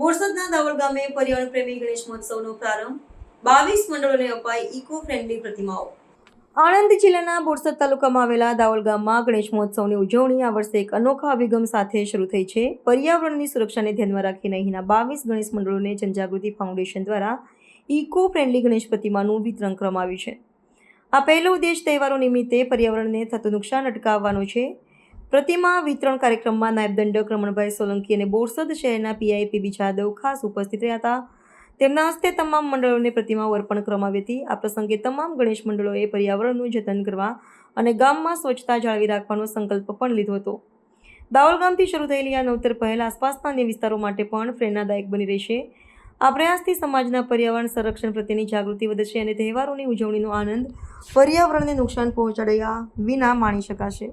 બોરસદના દાવલ ગામે પર્યાવરણ પ્રેમી ગણેશ મહોત્સવનો પ્રારંભ. બાવીસ મંડળોને અપાઈ ઇકો ફ્રેન્ડલી પ્રતિમાઓ. આણંદ જિલ્લાના બોરસદ તાલુકામાં આવેલા દાવલ ગામમાં ગણેશ મહોત્સવની ઉજવણી આ વર્ષે એક અનોખા અભિગમ સાથે શરૂ થઈ છે. પર્યાવરણની સુરક્ષાને ધ્યાનમાં રાખીને અહીંના બાવીસ ગણેશ મંડળોને જનજાગૃતિ ફાઉન્ડેશન દ્વારા ઇકો ફ્રેન્ડલી ગણેશ પ્રતિમાનું વિતરણ કરવામાં આવ્યું છે. આ પહેલો ઉદ્દેશ તહેવારો નિમિત્તે પર્યાવરણને થતું નુકસાન અટકાવવાનો છે. પ્રતિમા વિતરણ કાર્યક્રમમાં નાયબ દંડક રમણભાઈ સોલંકી અને બોરસદ શહેરના પીઆઈ પીબી જાદવ ખાસ ઉપસ્થિત રહ્યા હતા. તેમના હસ્તે તમામ મંડળોને પ્રતિમાઓ અર્પણ કરવામાં આવી હતી. આ પ્રસંગે તમામ ગણેશ મંડળોએ પર્યાવરણનું જતન કરવા અને ગામમાં સ્વચ્છતા જાળવી રાખવાનો સંકલ્પ પણ લીધો હતો. દાહોલ ગામથી શરૂ થયેલી આ નવતર પહેલ આસપાસના અન્ય વિસ્તારો માટે પણ પ્રેરણાદાયક બની રહેશે. આ પ્રયાસથી સમાજના પર્યાવરણ સંરક્ષણ પ્રત્યેની જાગૃતિ વધશે અને તહેવારોની ઉજવણીનો આનંદ પર્યાવરણને નુકસાન પહોંચાડ્યા વિના માણી શકાશે.